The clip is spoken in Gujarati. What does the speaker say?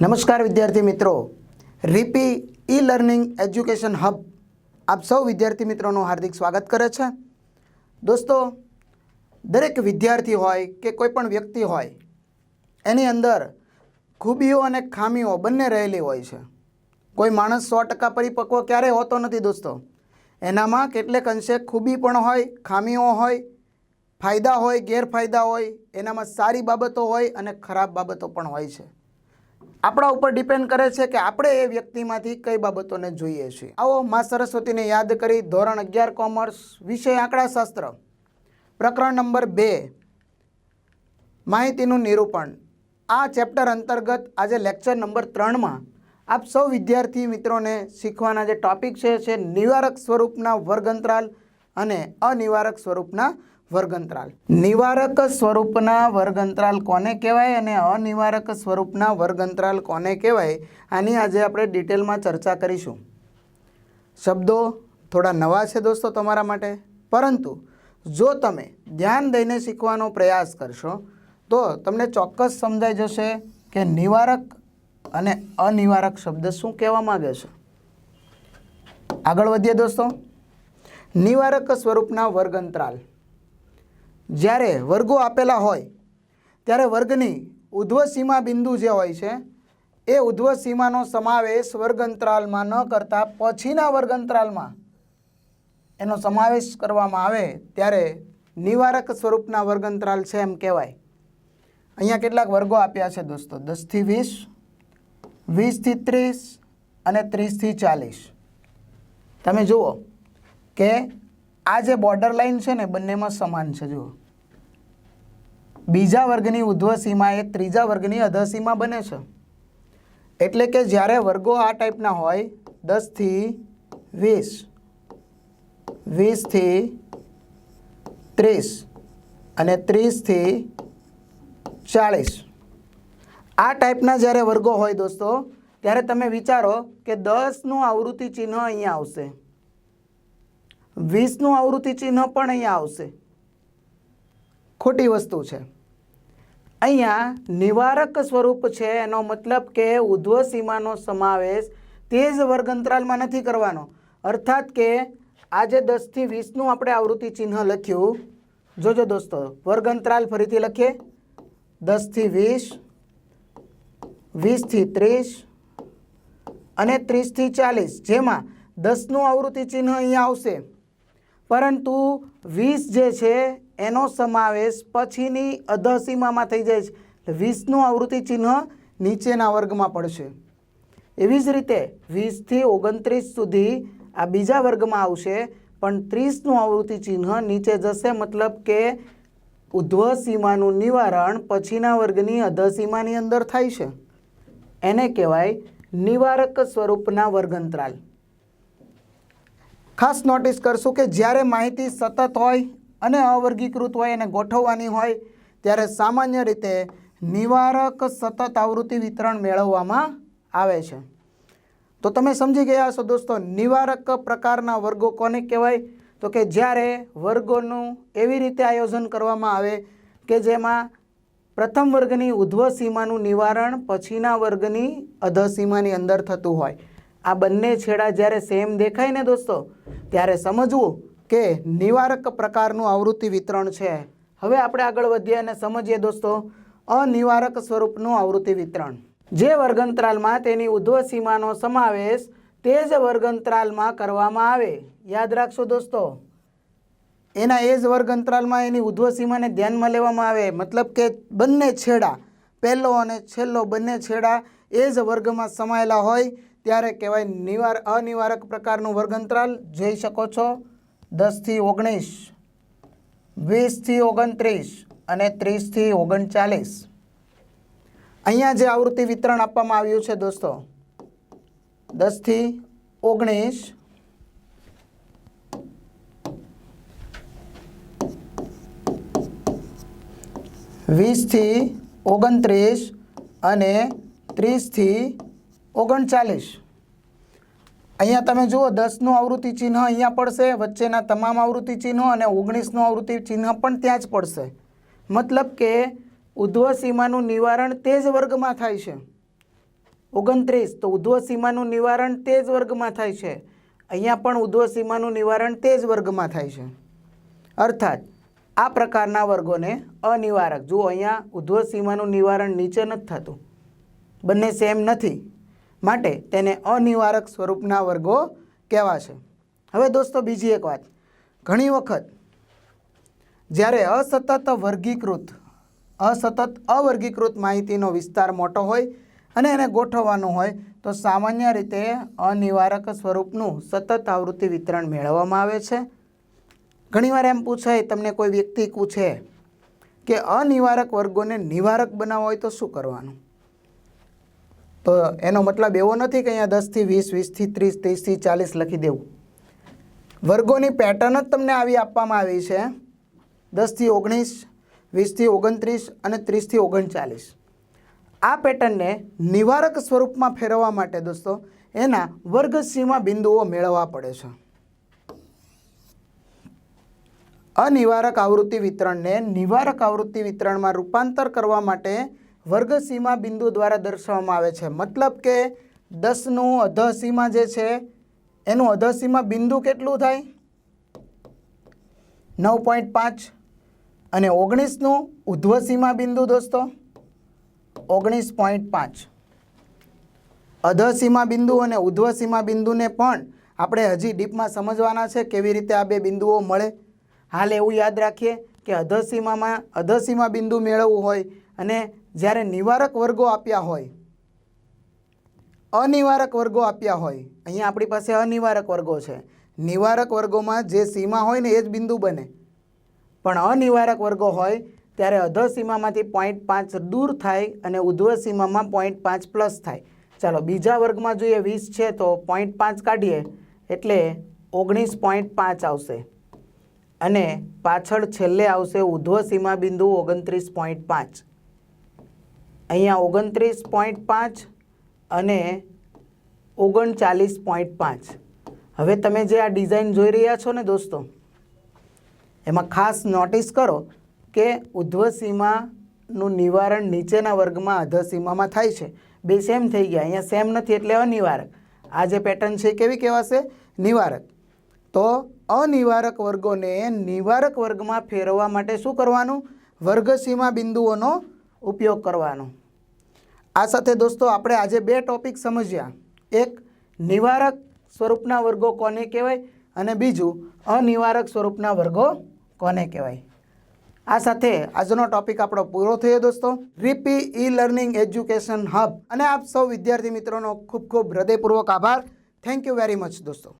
નમસ્કાર વિદ્યાર્થી મિત્રો. રીપી ઈ લર્નિંગ એજ્યુકેશન હબ આપ સૌ વિદ્યાર્થી મિત્રોનું હાર્દિક સ્વાગત કરે છે. દોસ્તો, દરેક વિદ્યાર્થી હોય કે કોઈ પણ વ્યક્તિ હોય, એની અંદર ખૂબીઓ અને ખામીઓ બંને રહેલી હોય છે. કોઈ માણસ સો ટકા પરિપક્વ ક્યારેય હોતો નથી દોસ્તો. એનામાં કેટલેક અંશે ખૂબી પણ હોય, ખામીઓ હોય, ફાયદા હોય, ગેરફાયદા હોય, એનામાં સારી બાબતો હોય અને ખરાબ બાબતો પણ હોય છે. આપણા ઉપર ડિપેન્ડ કરે છે કે આપણે એ વ્યક્તિમાંથી કઈ બાબતોને જોઈએ છીએ. આવો મા સરસ્વતીને યાદ કરી ધોરણ અગિયાર કોમર્સ વિષય આંકડાશાસ્ત્ર. પ્રકરણ નંબર બે. માહિતીનું નિરૂપણ. આ ચેપ્ટર અંતર્ગત આજે લેક્ચર નંબર ત્રણમાં આપ સૌ વિદ્યાર્થી મિત્રોને શીખવાના જે ટોપિક છે છે નિવારક સ્વરૂપના વર્ગંતરાલ અને અનિવારક સ્વરૂપના વર્ગંતરાલ. નિવારક સ્વરૂપના વર્ગંતરાલ કોને કહેવાય અને અનિવારક સ્વરૂપના વર્ગંતરાલ કોને કહેવાય, આની આજે આપણે ડિટેલમાં ચર્ચા કરીશું. શબ્દો થોડા નવા છે દોસ્તો તમારા માટે. પરંતુ જો તમે ધ્યાન દઈને શીખવાનો પ્રયાસ કરશો, તો તમને ચોક્કસ સમજાઈ જશે કે નિવારક અને અનિવારક શબ્દ શું કહેવા માગે છે. આગળ વધીએ દોસ્તો. નિવારક સ્વરૂપના વર્ગંતરાલ. જ્યારે વર્ગો આપેલા હોય, ત્યારે વર્ગની ઉધ્વ સીમા બિંદુ જે હોય છે, એ ઉધ્વ સીમાનો સમાવેશ વર્ગંતરાલમાં ન કરતા પછીના વર્ગંતરાલમાં એનો સમાવેશ કરવામાં આવે ત્યારે નિવારક સ્વરૂપના વર્ગંતરાલ છે એમ કહેવાય. અહીંયા કેટલાક વર્ગો આપ્યા છે દોસ્તો. દસથી વીસ, વીસથી ત્રીસ અને ત્રીસથી ચાલીસ. તમે જુઓ કે આ જે બોર્ડર લાઈન છે ને, બંનેમાં સમાન છે, જુઓ. બીજા વર્ગની ઉધ્વ એ ત્રીજા વર્ગની અધસીમા બને છે. એટલે કે જ્યારે વર્ગો આ ટાઈપના હોય, દસથી વીસ, વીસથી ત્રીસ અને ત્રીસથી ચાળીસ. આ ટાઈપના જ્યારે વર્ગો હોય દોસ્તો, ત્યારે તમે વિચારો કે દસનું આવૃત્તિ ચિહ્ન અહીંયા આવશે. વીસનું આવૃત્તિ ચિહ્ન પણ અહીંયા આવશે. ખોટી વસ્તુ છે. અહીંયા નિવારક સ્વરૂપ છે, એનો મતલબ કે ઉધ્વ સીમાનો સમાવેશ તે જ વર્ગંતરાલમાં નથી કરવાનો. અર્થાત કે આજે દસથી વીસનું આપણે આવૃત્તિ ચિહ્ન લખ્યું. જોજો દોસ્તો, વર્ગંતરાલ ફરીથી લખીએ. દસથી વીસ, વીસથી ત્રીસ અને ત્રીસથી ચાલીસ. જેમાં દસનું આવૃત્તિ ચિહ્ન અહીંયા આવશે. પરંતુ વીસ જે છે, એનો સમાવેશ પછીની અધસીમામાં થઈ જાય છે. વીસનું આવૃત્તિ ચિહ્ન નીચેના વર્ગમાં પડશે. એવી જ રીતે વીસથી ઓગણત્રીસ સુધી આ બીજા વર્ગમાં આવશે, પણ ત્રીસનું આવૃત્તિ ચિહ્ન નીચે જશે, મતલબ કે ઉધ્વ સીમાનું નિવારણ પછીના વર્ગની અધસીમાની અંદર થાય છે. એને કહેવાય નિવારક સ્વરૂપના વર્ગંતરાલ. ખાસ નોટિસ કરશું કે જ્યારે માહિતી સતત હોય અને અવર્ગીકૃત હોય અને ગોઠવવાની હોય, ત્યારે સામાન્ય રીતે નિવારક સતત આવૃત્તિ વિતરણ મેળવવામાં આવે છે. તો તમે સમજી ગયા છો દોસ્તો, નિવારક પ્રકારના વર્ગો કોને કહેવાય? તો કે જ્યારે વર્ગોનું એવી રીતે આયોજન કરવામાં આવે કે જેમાં પ્રથમ વર્ગની ઉધ્વ સીમાનું નિવારણ, પછીના વર્ગની અધસીમાની અંદર થતું હોય. આ બંને છેડા જ્યારે સેમ દેખાય ને દોસ્તો, ત્યારે સમજવું કે નિવારક પ્રકારનું આવૃત્તિ વિતરણ છે. હવે આપણે આગળ વધીએ અને સમજીએ દોસ્તો, અનિવારક સ્વરૂપનું આવૃત્તિ વિતરણ. જે વર્ગંતરાલમાં તેની ઉધ્વ સીમાનો સમાવેશ તે જ વર્ગંતરાલમાં કરવામાં આવે. યાદ રાખશો દોસ્તો. એના એ જ વર્ગંતરાલમાં એની ઉધ્વ સીમાને ધ્યાનમાં લેવામાં આવે. મતલબ કે બંને છેડા, પહેલો અને છેલ્લો બંને છેડા એ જ વર્ગમાં સમાયેલા હોય ત્યારે કહેવાય નિવાર અનિવારક પ્રકારનું વર્ગંતરાલ જોઈ શકો છો. દસથી ઓગણીસ, વીસથી ઓગણત્રીસ અને ત્રીસથી ઓગણચાલીસ. અહીંયા જે આવૃત્તિ વિતરણ આપવામાં આવ્યું છે દોસ્તો, દસથી ઓગણીસ, વીસથી ઓગણત્રીસ અને ત્રીસથી ઓગણચાલીસ. અહીંયા તમે જુઓ, દસનું આવૃત્તિ ચિહ્ન અહીંયા પડશે, વચ્ચેના તમામ આવૃત્તિ ચિહ્નો અને ઓગણીસનું આવૃત્તિ ચિહ્ન પણ ત્યાં જ પડશે. મતલબ કે ઉધ્વ સીમાનું નિવારણ તે જ વર્ગમાં થાય છે. ઓગણત્રીસ, તો ઉધ્વ સીમાનું નિવારણ તે જ વર્ગમાં થાય છે. અહીંયા પણ ઉધ્વ સીમાનું નિવારણ તે જ વર્ગમાં થાય છે. અર્થાત, આ પ્રકારના વર્ગોને અનિવારક. જુઓ, અહીંયા ઉધ્વ સીમાનું નિવારણ નીચે નથી થતું. બંને સેમ નથી. માટે તેને અનિવારક સ્વરૂપના વર્ગો કહેવાશે. હવે દોસ્તો બીજી એક વાત. ઘણી વખત જ્યારે અસતત વર્ગીકૃત, અસતત અવર્ગીકૃત માહિતીનો વિસ્તાર મોટો હોય અને એને ગોઠવવાનું હોય, તો સામાન્ય રીતે અનિવારક સ્વરૂપનું સતત આવૃત્તિ વિતરણ મેળવવામાં આવે છે. ઘણીવાર એમ પૂછાય, તમને કોઈ વ્યક્તિ પૂછે કે અનિવારક વર્ગોને નિવારક બનાવવા હોય તો શું કરવાનું? તો એનો મતલબ એવો નથી કે અહીંયા દસથી વીસ, વીસથી ત્રીસ, ત્રીસથી ચાલીસ લખી દેવું. વર્ગોની પેટર્ન જ તમને આવી આપવામાં આવી છે. દસથી ઓગણીસ, વીસથી ઓગણત્રીસ અને ત્રીસથી ઓગણચાલીસ. આ પેટર્નને નિવારક સ્વરૂપમાં ફેરવવા માટે દોસ્તો, એના વર્ગ સીમા બિંદુઓ મેળવવા પડે છે. અનિવારક આવૃત્તિ વિતરણને નિવારક આવૃત્તિ વિતરણમાં રૂપાંતર કરવા માટે વર્ગ સીમા બિંદુ દ્વારા દર્શાવવામાં આવે છે. મતલબ કે દસનું અધ સીમા જે છે, એનું અધ સીમા બિંદુ કેટલું થાય? નવ પોઈન્ટ પાંચ. અને ઓગણીસનું ઉધ્વ સીમા બિંદુ દોસ્તો, ઓગણીસ પોઈન્ટ પાંચ. અધ સીમા બિંદુ અને ઉધ્વ સીમા બિંદુને પણ આપણે હજી ડીપમાં સમજવાના છે કેવી રીતે આ બે બિંદુઓ મળે. હાલ એવું યાદ રાખીએ કે અધઃ સીમામાં અધઃ સીમા બિંદુ મેળવવું હોય અને જ્યારે નિવારક વર્ગો આપ્યા હોય, અનિવારક વર્ગો આપ્યા હોય, અહીંયા આપણી પાસે અનિવારક વર્ગો છે. નિવારક વર્ગોમાં જે સીમા હોય ને એ જ બિંદુ બને. પણ અનિવારક વર્ગો હોય ત્યારે અધ સીમામાંથી પોઈન્ટ પાંચ દૂર થાય અને ઉધ્વ સીમામાં પોઈન્ટ પાંચ પ્લસ થાય. ચાલો, બીજા વર્ગમાં જોઈએ વીસ છે તો પોઈન્ટ પાંચ કાઢીએ, એટલે ઓગણીસ પોઈન્ટ પાંચ આવશે. અને પાછળ છેલ્લે આવશે ઉધ્વ સીમા બિંદુ ઓગણત્રીસ પોઈન્ટ પાંચ. અહીંયા ઓગણત્રીસ પોઈન્ટ પાંચ અને ઓગણચાલીસ પોઈન્ટ પાંચ. હવે તમે જે આ ડિઝાઇન જોઈ રહ્યા છો ને દોસ્તો, એમાં ખાસ નોટિસ કરો કે ઉધ્વસીમાનું નિવારણ નીચેના વર્ગમાં અધસીમામાં થાય છે. બે સેમ થઈ ગયા, અહીંયા સેમ નથી એટલે અનિવારક. આ જે પેટર્ન છે કેવી કહેવાશે? નિવારક. તો અનિવારક વર્ગોને નિવારક વર્ગમાં ફેરવવા માટે શું કરવાનું? વર્ગસીમા બિંદુઓનો ઉપયોગ કરવાનો. આ સાથે દોસ્તો, આપણે આજે બે ટોપિક સમજ્યા. એક, નિવારક સ્વરૂપના વર્ગો કોને કહેવાય અને બીજું, અનિવારક સ્વરૂપના વર્ગો કોને કહેવાય. આ સાથે આજનો ટોપિક આપણો પૂરો થયો દોસ્તો. રીપી ઈ લર્નિંગ એજ્યુકેશન હબ. અને આપ સૌ વિદ્યાર્થી મિત્રોનો ખૂબ ખૂબ હૃદયપૂર્વક આભાર. થેન્ક યુ વેરી મચ દોસ્તો.